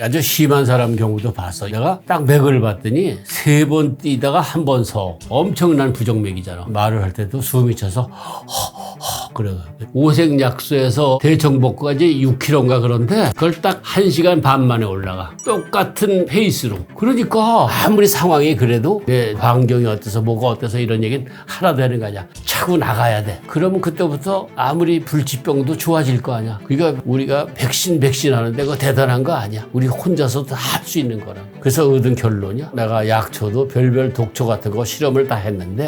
아주 심한 사람 경우도 봤어. 내가 딱 맥을 봤더니 세 번 뛰다가 한 번 서. 엄청난 부정맥이잖아. 말을 할 때도 숨이 차서 허허 그래. 오색약소에서 대청복까지 6km인가 그런데 그걸 딱 1시간 반 만에 올라가. 똑같은 페이스로. 그러니까 아무리 상황이 그래도 내 환경이 어때서 뭐가 어때서 이런 얘기는 하나도 하는 거 아니야. 차고 나가야 돼. 그러면 그때부터 아무리 불치병도 좋아질 거 아니야. 그러니까 우리가 백신 백신 하는데 그거 대단한 거 아니야. 우리 혼자서도 할 수 있는 거라. 그래서 얻은 결론이야. 내가 약초도 별별 독초 같은 거 실험을 다 했는데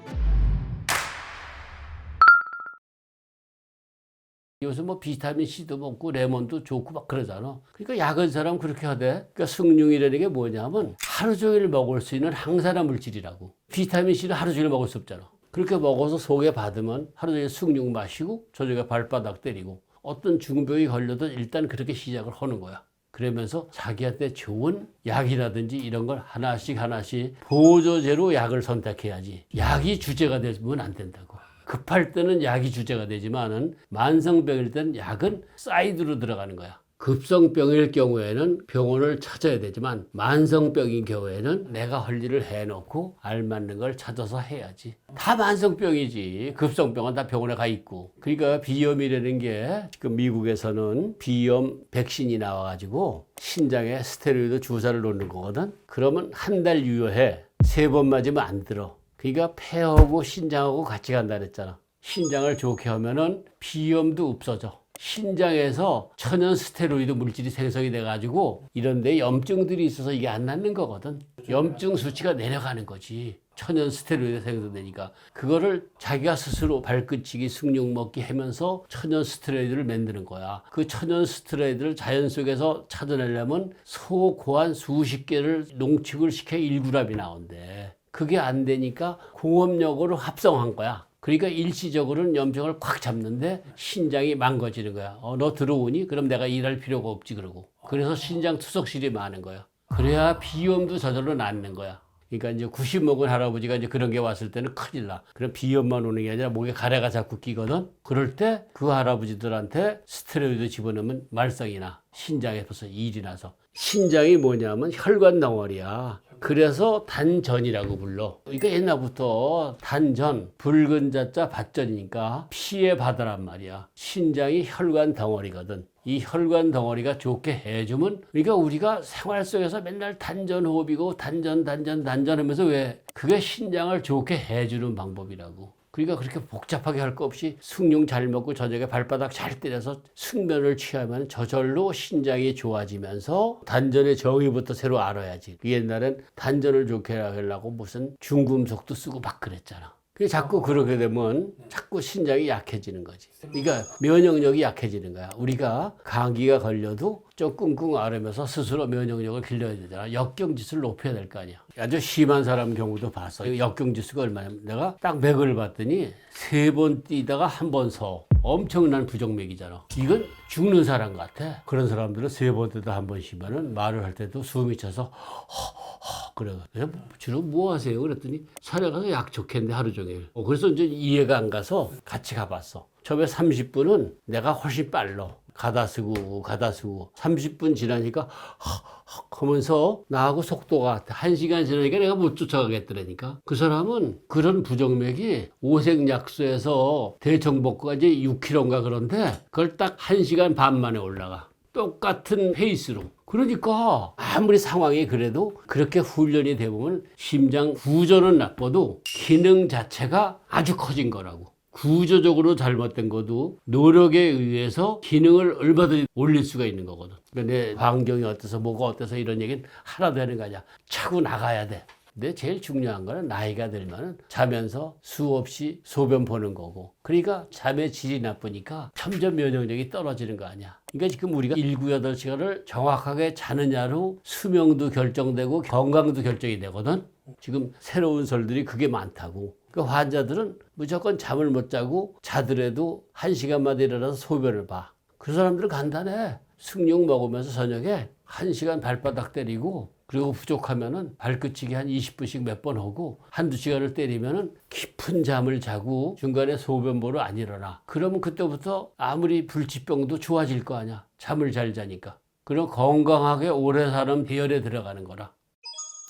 요새 뭐 비타민 C도 먹고 레몬도 좋고 막 그러잖아. 그러니까 약은 사람 그렇게 하대. 그러니까 승룡이라는 게 뭐냐면 하루 종일 먹을 수 있는 항산화 물질이라고. 비타민 C는 하루 종일 먹을 수 없잖아. 그렇게 먹어서 속에 받으면 하루 종일 승룡 마시고 저녁에 발바닥 때리고 어떤 중병이 걸려도 일단 그렇게 시작을 하는 거야. 그러면서 자기한테 좋은 약이라든지 이런 걸 하나씩 하나씩 보조제로 약을 선택해야지. 약이 주제가 되면 안 된다고. 급할 때는 약이 주제가 되지만은 만성병일 때는 약은 사이드로 들어가는 거야. 급성병일 경우에는 병원을 찾아야 되지만 만성병인 경우에는 내가 할 일을 해놓고 알맞는 걸 찾아서 해야지. 다 만성병이지. 급성병은 다 병원에 가 있고. 그러니까 비염이라는 게 지금 미국에서는 비염 백신이 나와가지고 신장에 스테로이드 주사를 놓는 거거든. 그러면 한 달 유효해. 세 번 맞으면 안 들어. 그러니까 폐하고 신장하고 같이 간다 그랬잖아. 신장을 좋게 하면은 비염도 없어져. 신장에서 천연 스테로이드 물질이 생성이 돼가지고 이런데 염증들이 있어서 이게 안 낫는 거거든. 염증 수치가 내려가는 거지. 천연 스테로이드 생성되니까 그거를 자기가 스스로 발끝치기 승용 먹기 하면서 천연 스테로이드를 만드는 거야. 그 천연 스테로이드를 자연 속에서 찾아내려면 소, 고안 수십 개를 농축을 시켜 1g이 나온대. 그게 안 되니까 공업력으로 합성한 거야. 그러니까 일시적으로는 염증을 꽉 잡는데 신장이 망가지는 거야. 어, 너 들어오니? 그럼 내가 일할 필요가 없지 그러고. 그래서 신장 투석실이 많은 거야. 그래야 비염도 저절로 낫는 거야. 그러니까 이제 90 먹은 할아버지가 이제 그런 게 왔을 때는 큰일 나. 그럼 비염만 오는 게 아니라 목에 가래가 자꾸 끼거든. 그럴 때 그 할아버지들한테 스테로이드 집어넣으면 말썽이 나. 신장에 벌써 일이 나서. 신장이 뭐냐면 혈관 덩어리야. 그래서 단전이라고 불러. 그러니까 옛날부터 단전, 붉은 자자 밭전이니까 피의 바다란 말이야. 신장이 혈관 덩어리거든. 이 혈관 덩어리가 좋게 해주면 그러니까 우리가 생활 속에서 맨날 단전 호흡이고 단전 단전 단전 하면서 왜 그게 신장을 좋게 해주는 방법이라고. 그러니까 그렇게 복잡하게 할 거 없이 숭늉 잘 먹고 저녁에 발바닥 잘 때려서 숙면을 취하면 저절로 신장이 좋아지면서 단전의 정의부터 새로 알아야지. 그 옛날엔 단전을 좋게 하려고 무슨 중금속도 쓰고 막 그랬잖아. 그 자꾸 그렇게 되면 자꾸 신장이 약해지는 거지. 그러니까 면역력이 약해지는 거야. 우리가 감기가 걸려도 좀 끙끙 앓으면서 스스로 면역력을 길러야 되잖아. 역경지수를 높여야 될 거 아니야. 아주 심한 사람 경우도 봤어. 역경지수가 얼마냐면 내가 딱 맥을 봤더니 세 번 뛰다가 한 번 서. 엄청난 부정맥이잖아. 이건 죽는 사람 같아. 그런 사람들은 세 번 뛰다 한 번 쉬면은 말을 할 때도 숨이 차서 허허 그래. 그래서 주로 뭐 하세요? 그랬더니 산에 가서 약 좋겠네 하루 종일. 어, 그래서 이제 이해가 안 가서 같이 가봤어. 처음에 30분은 내가 훨씬 빨라. 가다 쓰고 가다 쓰고 30분 지나니까 헉헉 하면서 나하고 속도가 1시간 지나니까 내가 못 쫓아가겠더라니까. 그 사람은 그런 부정맥이 오색약소에서 대청복까지 6km인가 그런데 그걸 딱 1시간 반 만에 올라가. 똑같은 페이스로. 그러니까 아무리 상황이 그래도 그렇게 훈련이 되보면 심장 구조는 나빠도 기능 자체가 아주 커진 거라고 구조적으로 잘못된 것도 노력에 의해서 기능을 얼마든지 올릴 수가 있는 거거든. 그러니까 내 환경이 어때서 뭐가 어때서 이런 얘기는 하나도 하는 거 아니야. 차고 나가야 돼. 근데 제일 중요한 거는 나이가 들면은 자면서 수없이 소변 보는 거고. 그러니까 잠의 질이 나쁘니까 점점 면역력이 떨어지는 거 아니야. 그러니까 지금 우리가 1, 9, 8시간을 정확하게 자느냐로 수명도 결정되고 건강도 결정이 되거든. 지금 새로운 설들이 그게 많다고. 그 환자들은 무조건 잠을 못 자고 자더라도 한 시간마다 일어나서 소변을 봐. 그 사람들은 간단해. 승용 먹으면서 저녁에 한 시간 발바닥 때리고 그리고 부족하면은 발끝치기 한 20분씩 몇 번 하고 한두 시간을 때리면은 깊은 잠을 자고 중간에 소변 보러 안 일어나. 그러면 그때부터 아무리 불치병도 좋아질 거 아니야. 잠을 잘 자니까. 그리고 건강하게 오래 사는 비열에 들어가는 거라.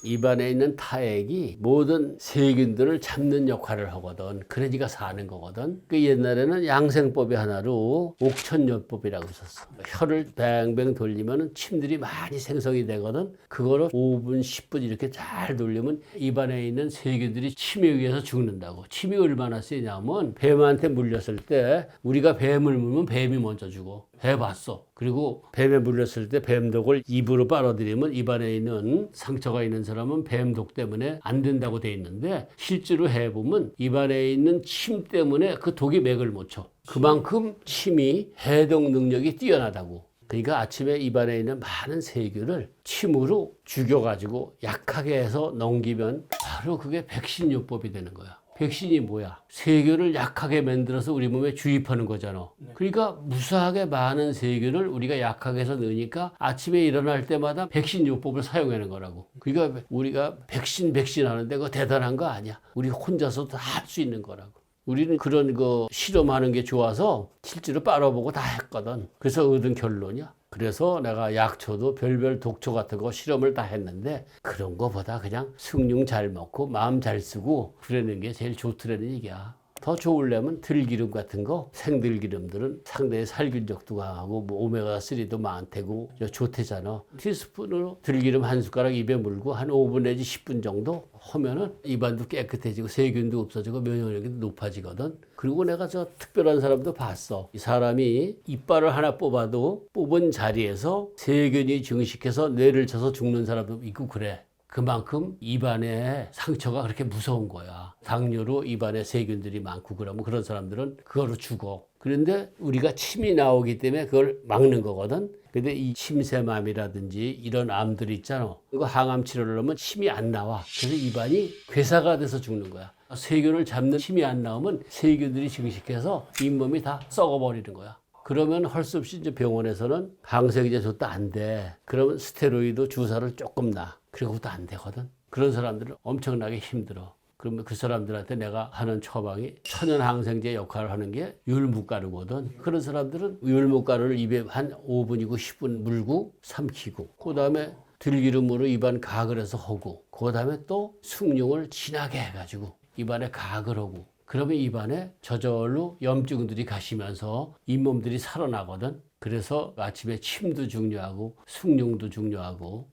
입안에 있는 타액이 모든 세균들을 잡는 역할을 하거든. 그러니까 사는 거거든. 그 옛날에는 양생법의 하나로 옥천요법이라고 있었어. 혀를 뱅뱅 돌리면 침들이 많이 생성이 되거든. 그거를 5분, 10분 이렇게 잘 돌리면 입안에 있는 세균들이 침에 의해서 죽는다고. 침이 얼마나 세냐면 뱀한테 물렸을 때 우리가 뱀을 물면 뱀이 먼저 죽어. 해봤어. 그리고 뱀에 물렸을 때 뱀독을 입으로 빨아들이면 입안에 있는 상처가 있는 사람은 뱀독 때문에 안 된다고 돼 있는데 실제로 해보면 입안에 있는 침 때문에 그 독이 맥을 못 쳐. 그만큼 침이 해독 능력이 뛰어나다고. 그러니까 아침에 입안에 있는 많은 세균을 침으로 죽여가지고 약하게 해서 넘기면 바로 그게 백신요법이 되는 거야. 백신이 뭐야? 세균을 약하게 만들어서 우리 몸에 주입하는 거잖아. 그러니까 무수하게 많은 세균을 우리가 약하게 해서 넣으니까 아침에 일어날 때마다 백신 요법을 사용하는 거라고. 그러니까 우리가 백신 백신 하는데 그거 대단한 거 아니야. 우리 혼자서 다할수 있는 거라고. 우리는 그런 거 실험하는 게 좋아서 실제로 빨아보고 다 했거든. 그래서 얻은 결론이야. 그래서 내가 약초도 별별 독초 같은 거 실험을 다 했는데 그런 거보다 그냥 숭늉 잘 먹고 마음 잘 쓰고 그러는 게 제일 좋더라는 얘기야. 더 좋으려면 들기름 같은 거 생들기름들은 상당히 살균력도 강하고 뭐 오메가3도 많대고 좋대잖아. 티스푼으로 들기름 한 숟가락 입에 물고 한 5분 내지 10분 정도 하면은 입안도 깨끗해지고 세균도 없어지고 면역력이 높아지거든. 그리고 내가 저 특별한 사람도 봤어. 이 사람이 이빨을 하나 뽑아도 뽑은 자리에서 세균이 증식해서 뇌를 쳐서 죽는 사람도 있고 그래. 그만큼 입안에 상처가 그렇게 무서운 거야. 당뇨로 입안에 세균들이 많고 그러면 그런 사람들은 그거로 죽어. 그런데 우리가 침이 나오기 때문에 그걸 막는 거거든. 근데 이 침샘암이라든지 이런 암들 있잖아. 이거 항암 치료를 하면 침이 안 나와. 그래서 입안이 괴사가 돼서 죽는 거야. 세균을 잡는 침이 안 나오면 세균들이 증식해서 잇몸이 다 썩어버리는 거야. 그러면 할 수 없이 이제 병원에서는 항생제 줬다 안 돼. 그러면 스테로이드 주사를 조금 놔. 그리고도 안 되거든. 그런 사람들은 엄청나게 힘들어. 그러면 그 사람들한테 내가 하는 처방이 천연 항생제 역할을 하는 게 율무가루거든. 그런 사람들은 율무가루를 입에 한 5분이고 10분 물고 삼키고, 그 다음에 들기름으로 입안 가글 해서 하고, 그 다음에 또 숭늉을 진하게 해가지고 입안에 가글 하고, 그러면 입안에 저절로 염증들이 가시면서 잇몸들이 살아나거든. 그래서 아침에 침도 중요하고 숭늉도 중요하고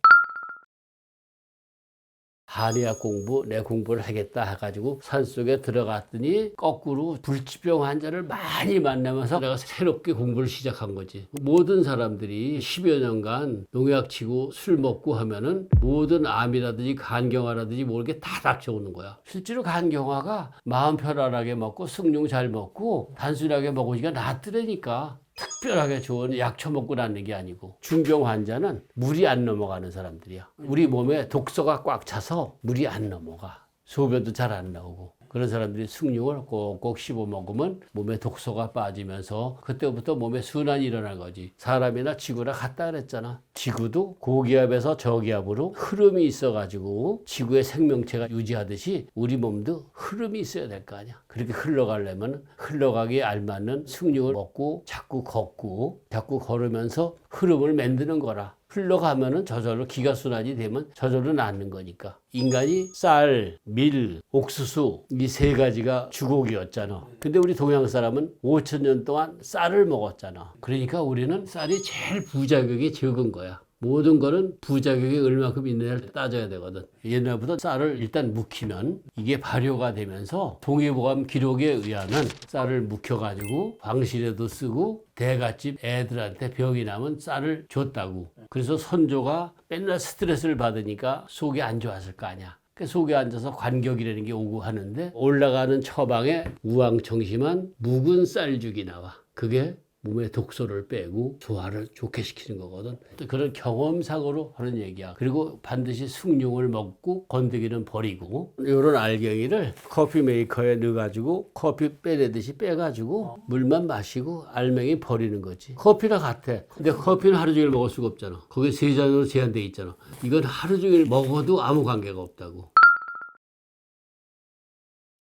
한의학 공부, 내 공부를 하겠다 해가지고 산속에 들어갔더니 거꾸로 불치병 환자를 많이 만나면서 내가 새롭게 공부를 시작한 거지. 모든 사람들이 10여 년간 농약 치고 술 먹고 하면은 모든 암이라든지 간경화라든지 모르게 다 닥쳐오는 거야. 실제로 간경화가 마음 편안하게 먹고 숭늉 잘 먹고 단순하게 먹으니까 낫더라니까. 특별하게 좋은 약초 먹고 낫는 게 아니고 중병 환자는 물이 안 넘어가는 사람들이야. 우리 몸에 독소가 꽉 차서 물이 안 넘어가. 소변도 잘 안 나오고. 그런 사람들이 숭늉을 꼭꼭 씹어 먹으면 몸에 독소가 빠지면서 그때부터 몸에 순환이 일어난 거지. 사람이나 지구나 같다 그랬잖아. 지구도 고기압에서 저기압으로 흐름이 있어가지고 지구의 생명체가 유지하듯이 우리 몸도 흐름이 있어야 될 거 아니야. 그렇게 흘러가려면 흘러가기에 알맞는 숭늉을 먹고 자꾸 걷고 자꾸 걸으면서 흐름을 만드는 거라. 흘러가면은 저절로 기가 순환이 되면 저절로 낫는 거니까. 인간이 쌀, 밀, 옥수수 이 세 가지가 주곡이었잖아. 근데 우리 동양 사람은 5천 년 동안 쌀을 먹었잖아. 그러니까 우리는 쌀이 제일 부자격이 적은 거야. 모든 거는 부작용이 얼마큼 있느냐를 따져야 되거든. 옛날부터 쌀을 일단 묵히면 이게 발효가 되면서 동의보감 기록에 의하면 쌀을 묵혀가지고 방실에도 쓰고 대갓집 애들한테 병이 나면 쌀을 줬다고. 그래서 선조가 맨날 스트레스를 받으니까 속이 안 좋았을 거 아니야. 그 속에 앉아서 관격이라는 게 오고 하는데 올라가는 처방에 우왕청심한 묵은 쌀죽이 나와. 그게 몸의 독소를 빼고 소화를 좋게 시키는 거거든. 또 그런 경험상으로 하는 얘기야. 그리고 반드시 숭늉을 먹고 건더기는 버리고 이런 알갱이를 커피 메이커에 넣어가지고 커피 빼내듯이 빼가지고 물만 마시고 알맹이 버리는 거지. 커피랑 같아. 근데 커피는 하루 종일 먹을 수가 없잖아. 거기 세 잔으로 제한돼 있잖아. 이건 하루 종일 먹어도 아무 관계가 없다고.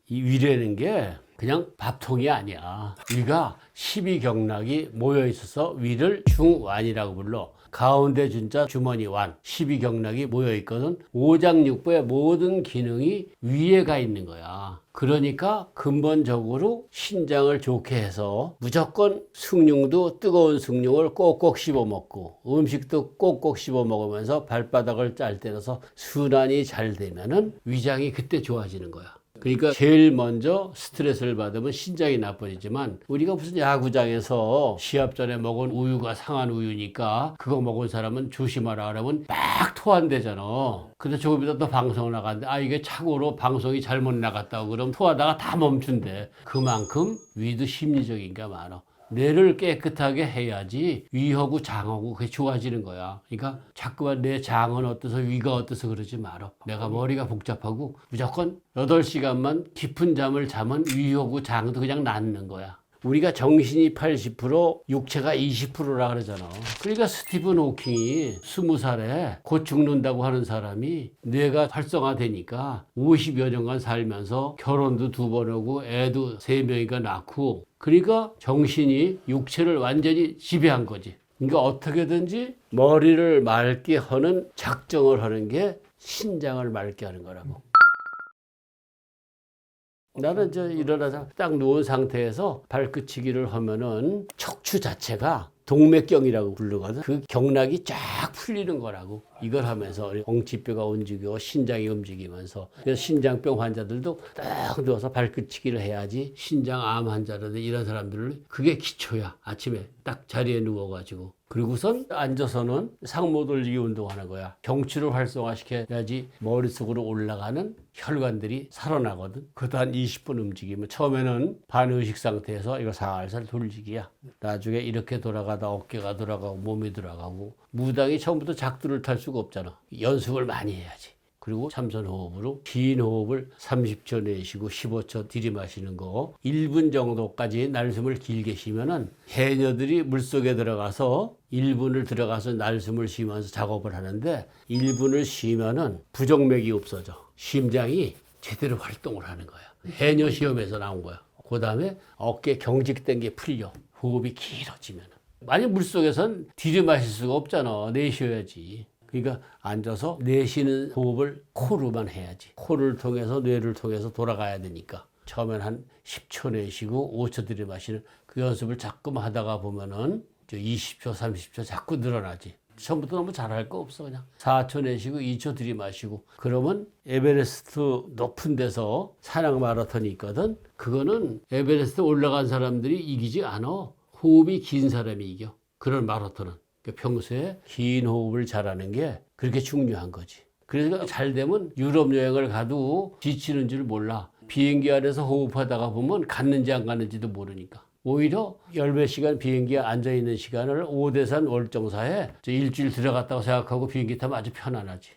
이 위라는 게 그냥 밥통이 아니야. 위가 12경락이 모여 있어서 위를 중완이라고 불러. 가운데 진짜 주머니 완 12경락이 모여 있거든. 오장육부의 모든 기능이 위에 가 있는 거야. 그러니까 근본적으로 신장을 좋게 해서 무조건 숭늉도 뜨거운 숭늉을 꼭꼭 씹어 먹고 음식도 꼭꼭 씹어 먹으면서 발바닥을 짤 때려서 순환이 잘 되면은 위장이 그때 좋아지는 거야. 그러니까 제일 먼저 스트레스를 받으면 신장이 나빠지지만 우리가 무슨 야구장에서 시합 전에 먹은 우유가 상한 우유니까 그거 먹은 사람은 조심하라 그러면 막 토한대잖아. 근데 조금 이따 또 방송을 나갔는데 아 이게 착오로 방송이 잘못 나갔다고 그럼 토하다가 다 멈춘대. 그만큼 위도 심리적인 게 많아. 뇌를 깨끗하게 해야지 위하고 장하고 그게 좋아지는 거야. 그러니까 자꾸만 내 장은 어때서 위가 어때서 그러지 말아. 내가 머리가 복잡하고 무조건 8시간만 깊은 잠을 자면 위하고 장도 그냥 낫는 거야. 우리가 정신이 80%, 육체가 20%라 그러잖아. 그러니까 스티븐 호킹이 20살에 곧 죽는다고 하는 사람이 뇌가 활성화되니까 50여 년간 살면서 결혼도 두 번 하고 애도 세 명이가 낳고 그러니까 정신이 육체를 완전히 지배한 거지. 그러니까 어떻게든지 머리를 맑게 하는 작정을 하는 게 신장을 맑게 하는 거라고. 나는 저 일어나서 딱 누운 상태에서 발끝치기를 하면은 척추 자체가 동맥경이라고 부르거든. 그 경락이 쫙 풀리는 거라고. 이걸 하면서 엉치뼈가 움직이고 신장이 움직이면서 그래서 신장병 환자들도 딱 누워서 발끝치기를 해야지 신장암 환자라든 이런 사람들은 그게 기초야. 아침에 딱 자리에 누워가지고. 그리고선 앉아서는 상모 돌리기 운동하는 거야. 경추를 활성화시켜야지 머릿속으로 올라가는 혈관들이 살아나거든. 한 20분 움직이면 처음에는 반의식 상태에서 이거 살살 돌리기야. 나중에 이렇게 돌아가다 어깨가 돌아가고 몸이 돌아가고 무당이 처음부터 작두를 탈 수가 없잖아. 연습을 많이 해야지. 그리고 참선 호흡으로 긴 호흡을 30초 내쉬고 15초 들이마시는 거 1분 정도까지 날숨을 길게 쉬면은 해녀들이 물속에 들어가서 1분을 들어가서 날숨을 쉬면서 작업을 하는데 1분을 쉬면은 부정맥이 없어져. 심장이 제대로 활동을 하는 거야. 해녀 시험에서 나온 거야. 그 다음에 어깨 경직된 게 풀려. 호흡이 길어지면. 만약 물속에선 들이마실 수가 없잖아. 내쉬어야지. 그러니까 앉아서 내쉬는 호흡을 코로만 해야지. 코를 통해서 뇌를 통해서 돌아가야 되니까. 처음엔 한 10초 내쉬고 5초 들이마시는 그 연습을 자꾸만 하다가 보면은 저 20초, 30초 자꾸 늘어나지. 처음부터 너무 잘할 거 없어 그냥 4초 내쉬고 2초 들이마시고 그러면 에베레스트 높은 데서 산악 마라톤이 있거든 그거는 에베레스트 올라간 사람들이 이기지 않아 호흡이 긴 사람이 이겨 그런 마라톤은 평소에 긴 호흡을 잘하는 게 그렇게 중요한 거지 그래서 잘 되면 유럽 여행을 가도 지치는 줄 몰라 비행기 안에서 호흡하다가 보면 갔는지 안 갔는지도 모르니까 오히려 열몇 시간 비행기에 앉아 있는 시간을 오대산 월정사에 저 일주일 들어갔다고 생각하고 비행기 타면 아주 편안하지.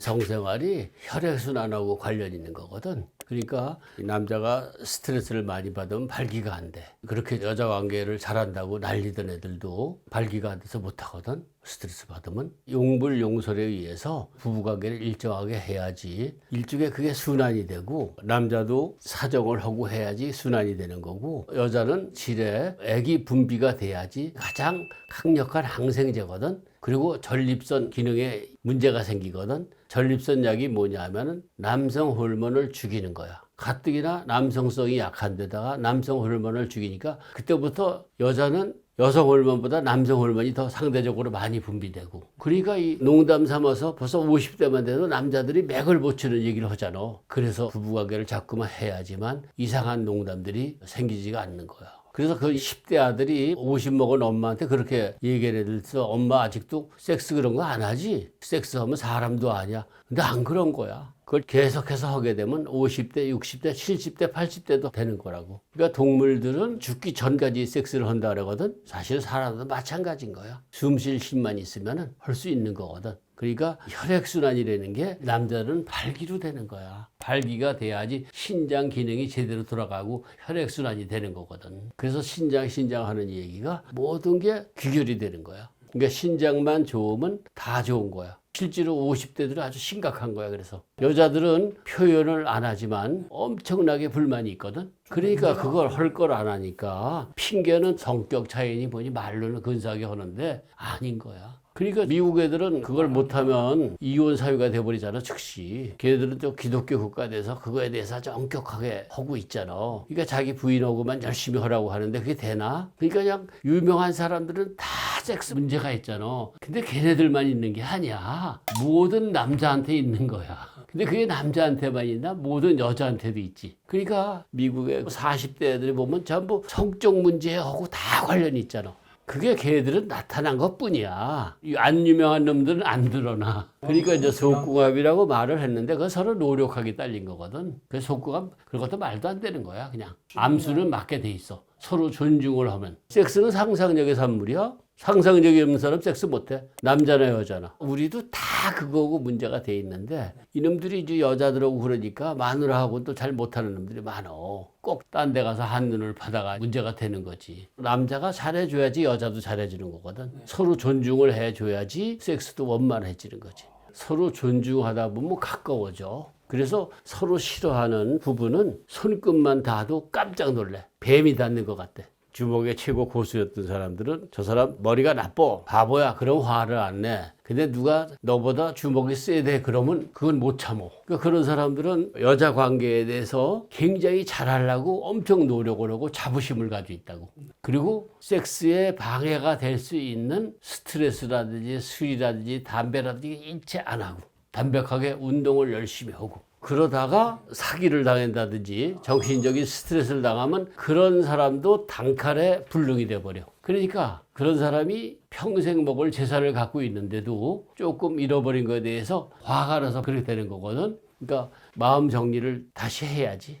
성생활이 혈액순환하고 관련 있는 거거든. 그러니까 이 남자가 스트레스를 많이 받으면 발기가 안 돼. 그렇게 여자 관계를 잘한다고 난리던 애들도 발기가 안 돼서 못하거든. 스트레스 받으면 용불 용설에 의해서 부부관계를 일정하게 해야지 일종의 그게 순환이 되고 남자도 사정을 하고 해야지 순환이 되는 거고 여자는 질에 애기 분비가 돼야지 가장 강력한 항생제거든. 그리고 전립선 기능에 문제가 생기거든. 전립선 약이 뭐냐 하면은 남성 호르몬을 죽이는 거야. 가뜩이나 남성성이 약한 데다가 남성 호르몬을 죽이니까 그때부터 여자는 여성 호르몬보다 남성 호르몬이 더 상대적으로 많이 분비되고. 그러니까 이 농담 삼아서 벌써 50대만 돼도 남자들이 맥을 못 치는 얘기를 하잖아. 그래서 부부관계를 자꾸만 해야지만 이상한 농담들이 생기지가 않는 거야 그래서 그 10대 아들이 50 먹은 엄마한테 그렇게 얘기를 해서 엄마 아직도 섹스 그런 거 안 하지? 섹스 하면 사람도 아니야. 근데 안 그런 거야. 그걸 계속해서 하게 되면 50대, 60대, 70대, 80대도 되는 거라고. 그러니까 동물들은 죽기 전까지 섹스를 한다 그러거든. 사실 사람도 마찬가지인 거야. 숨 쉴 힘만 있으면 할 수 있는 거거든. 그러니까 혈액순환이라는 게 남자는 발기로 되는 거야. 발기가 돼야지 신장 기능이 제대로 돌아가고 혈액순환이 되는 거거든. 그래서 신장, 신장 하는 얘기가 모든 게 귀결이 되는 거야. 그러니까 신장만 좋으면 다 좋은 거야. 실제로 50대들은 아주 심각한 거야. 그래서 여자들은 표현을 안 하지만 엄청나게 불만이 있거든. 그러니까 그걸 할 걸 안 하니까 핑계는 성격 차이니 뭐니 말로는 근사하게 하는데 아닌 거야. 그러니까 미국 애들은 그걸 못하면 이혼 사유가 돼버리잖아 즉시 걔들은 또 기독교 국가 돼서 그거에 대해서 아주 엄격하게 하고 있잖아 그러니까 자기 부인하고만 열심히 하라고 하는데 그게 되나? 그러니까 그냥 유명한 사람들은 다 섹스 문제가 있잖아 근데 걔네들만 있는 게 아니야 모든 남자한테 있는 거야 근데 그게 남자한테만 있나? 모든 여자한테도 있지. 그러니까 미국의 40대 애들이 보면 전부 성적 문제하고 다 관련이 있잖아. 그게 걔들은 나타난 것 뿐이야. 이안 유명한 놈들은 안 드러나. 그러니까 이제 속궁합이라고 말을 했는데 그거 서로 노력하게 딸린 거거든. 그 속궁합, 그것도 말도 안 되는 거야, 그냥. 암수는 맞게 돼 있어. 서로 존중을 하면. 섹스는 상상력의 산물이야. 상상력이 없는 사람 섹스 못해. 남자나 여자나. 우리도 다 그거고 문제가 돼 있는데 이놈들이 이제 여자들하고 그러니까 마누라하고 또 잘 못하는 놈들이 많어. 꼭 딴 데 가서 한눈을 받아가 문제가 되는 거지. 남자가 잘해줘야지 여자도 잘해주는 거거든. 서로 존중을 해줘야지 섹스도 원만해지는 거지. 서로 존중하다 보면 가까워져. 그래서 서로 싫어하는 부부는 손끝만 닿아도 깜짝 놀래. 뱀이 닿는 것 같대. 주먹의 최고 고수였던 사람들은 저 사람 머리가 나빠 바보야 그럼 화를 안 내. 근데 누가 너보다 주먹이 돼 그러면 그건 못 참어. 그러니까 그런 사람들은 여자 관계에 대해서 굉장히 잘하려고 엄청 노력을 하고 자부심을 가지고 있다고. 그리고 섹스에 방해가 될 수 있는 스트레스라든지 술이라든지 담배라든지 일체 안 하고 담백하게 운동을 열심히 하고 그러다가 사기를 당한다든지 정신적인 스트레스를 당하면 그런 사람도 단칼에 불능이 돼버려. 그러니까 그런 사람이 평생 먹을 재산을 갖고 있는데도 조금 잃어버린 것에 대해서 화가 나서 그렇게 되는 거거든. 그러니까 마음 정리를 다시 해야지.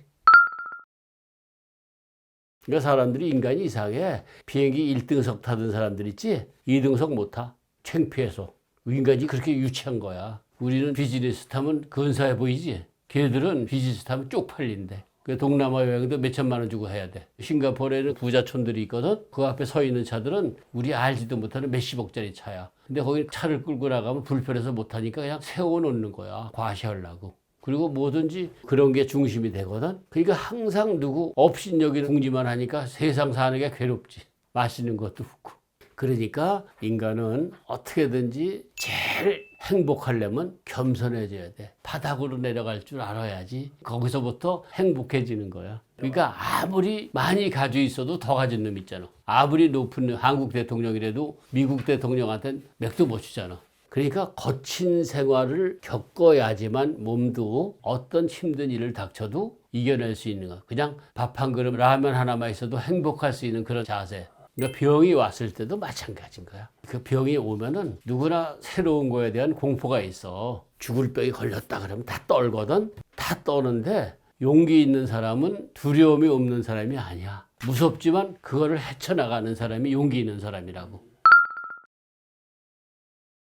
그러니까 사람들이 인간이 이상해. 비행기 1등석 타던 사람들 있지? 2등석 못 타. 창피해서. 인간이 그렇게 유치한 거야. 우리는 비즈니스 타면 근사해 보이지? 걔들은 비즈니스 타면 쪽팔린대. 그 동남아 여행도 몇 천만 원 주고 해야 돼. 싱가포르에는 부자촌들이 있거든. 그 앞에 서 있는 차들은 우리 알지도 못하는 몇십억짜리 차야. 근데 거기 차를 끌고 나가면 불편해서 못하니까 그냥 세워놓는 거야. 과시하려고. 그리고 뭐든지 그런 게 중심이 되거든. 그러니까 항상 누구 업신여기는 궁지만 하니까 세상 사는 게 괴롭지. 맛있는 것도 없고. 그러니까 인간은 어떻게든지 제일 행복하려면 겸손해져야 돼. 바닥으로 내려갈 줄 알아야지. 거기서부터 행복해지는 거야. 그러니까 아무리 많이 가지고 있어도 더 가진 놈 있잖아. 아무리 높은 한국 대통령이라도 미국 대통령한테는 맥도 못 주잖아. 그러니까 거친 생활을 겪어야지만 몸도 어떤 힘든 일을 닥쳐도 이겨낼 수 있는 거야. 그냥 밥 한 그릇 라면 하나만 있어도 행복할 수 있는 그런 자세. 그러니까 병이 왔을 때도 마찬가지인 거야. 그 병이 오면은 누구나 새로운 거에 대한 공포가 있어. 죽을 병이 걸렸다 그러면 다 떨거든. 다 떠는데 용기 있는 사람은 두려움이 없는 사람이 아니야. 무섭지만 그거를 헤쳐나가는 사람이 용기 있는 사람이라고.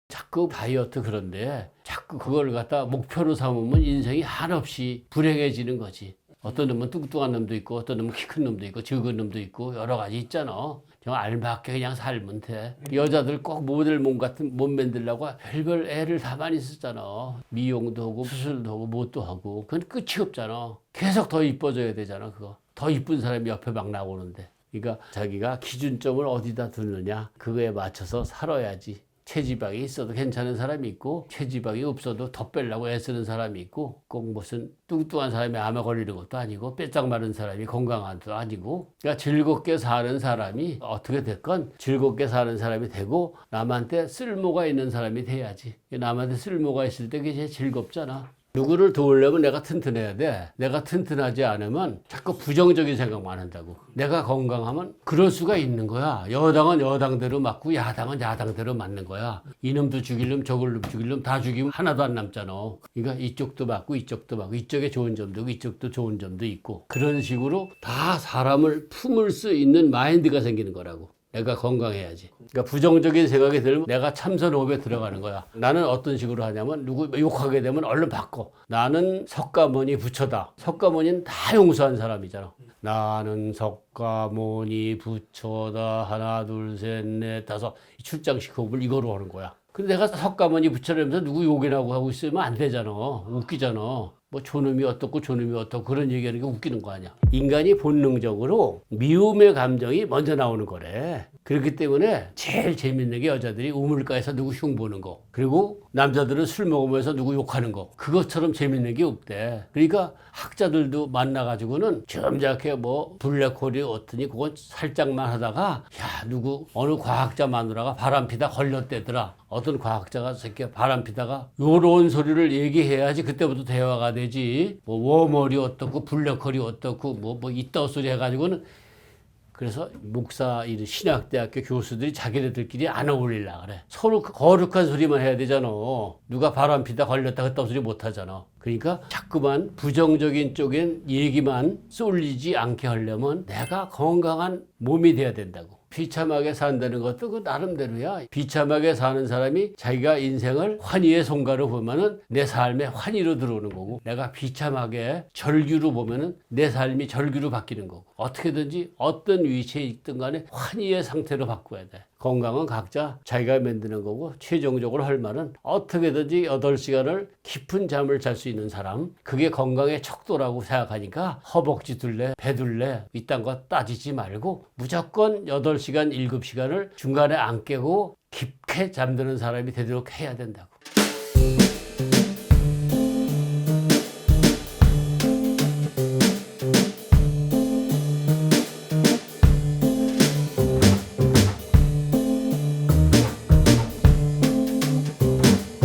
자꾸 다이어트 그런데 자꾸 그걸 갖다 목표로 삼으면 인생이 한없이 불행해지는 거지. 어떤 놈은 뚱뚱한 놈도 있고 어떤 놈은 키 큰 놈도 있고 적은 놈도 있고 여러 가지 있잖아. 정말 알맞게 그냥 살면 돼. 여자들 꼭 모델 몸 같은 몸 만들려고 별별 애를 다 많이 쓰잖아. 미용도 하고 수술도 하고 뭣도 하고 그건 끝이 없잖아. 계속 더 이뻐져야 되잖아 그거. 더 이쁜 사람이 옆에 막 나오는데. 그러니까 자기가 기준점을 어디다 두느냐 그거에 맞춰서 살아야지. 체지방이 있어도 괜찮은 사람이 있고 체지방이 없어도 더 빼려고 애쓰는 사람이 있고 꼭 무슨 뚱뚱한 사람이 암에 걸리는 것도 아니고 빼짝 마른 사람이 건강한 것도 아니고 그러니까 즐겁게 사는 사람이 어떻게 됐건 즐겁게 사는 사람이 되고 남한테 쓸모가 있는 사람이 돼야지. 남한테 쓸모가 있을 때 그게 제일 즐겁잖아 누구를 도우려면 내가 튼튼해야 돼. 내가 튼튼하지 않으면 자꾸 부정적인 생각만 한다고. 내가 건강하면 그럴 수가 있는 거야. 여당은 여당대로 맞고 야당은 야당대로 맞는 거야. 이놈도 죽일 놈 저걸 놈 죽일 놈 다 죽이면 하나도 안 남잖아. 그러니까 이쪽도 맞고 이쪽도 맞고 이쪽에 좋은 점도 있고 이쪽도 좋은 점도 있고 그런 식으로 다 사람을 품을 수 있는 마인드가 생기는 거라고. 내가 건강해야지. 그러니까 부정적인 생각이 들면 내가 참선 호흡에 들어가는 거야. 나는 어떤 식으로 하냐면 누구 욕하게 되면 얼른 바꿔. 나는 석가모니 부처다. 석가모니는 다 용서한 사람이잖아. 나는 석가모니 부처다 하나 둘 셋 넷 다섯 이 출장식 호흡을 이거로 하는 거야. 근데 내가 석가모니 부처라면서 누구 욕이라고 하고 있으면 안 되잖아. 웃기잖아. 뭐 존엄이 어떻고 존엄이 어떻고 그런 얘기하는 게 웃기는 거 아니야. 인간이 본능적으로 미움의 감정이 먼저 나오는 거래. 그렇기 때문에 제일 재밌는 게 여자들이 우물가에서 누구 흉 보는 거. 그리고 남자들은 술 먹으면서 누구 욕하는 거. 그것처럼 재밌는 게 없대. 그러니까 학자들도 만나가지고는 점잖게 뭐 블랙홀이 어떠니 그건 살짝만 하다가 야 누구 어느 과학자 마누라가 바람피다 걸렸대더라. 어떤 과학자가 새끼 바람피다가 요런 소리를 얘기해야지 그때부터 대화가 되지. 뭐 워머리 어떻고 블랙홀이 어떻고 뭐뭐 이따 소리 해가지고는 그래서 목사 이 신학대학교 교수들이 자기네들끼리 안 어울릴라 그래. 서로 그 거룩한 소리만 해야 되잖아. 누가 바람 피다 걸렸다 그딴 소리 못 하잖아. 그러니까 자꾸만 부정적인 쪽엔 얘기만 쏠리지 않게 하려면 내가 건강한 몸이 돼야 된다고. 비참하게 산다는 것도 그 나름대로야. 비참하게 사는 사람이 자기가 인생을 환희의 송가로 보면은 내 삶에 환희로 들어오는 거고, 내가 비참하게 절규로 보면은 내 삶이 절규로 바뀌는 거고, 어떻게든지 어떤 위치에 있든 간에 환희의 상태로 바꿔야 돼. 건강은 각자 자기가 만드는 거고 최종적으로 할 말은 어떻게든지 8시간을 깊은 잠을 잘 수 있는 사람. 그게 건강의 척도라고 생각하니까 허벅지 둘래 배 둘래 이딴 거 따지지 말고 무조건 8시간 7시간을 중간에 안 깨고 깊게 잠드는 사람이 되도록 해야 된다고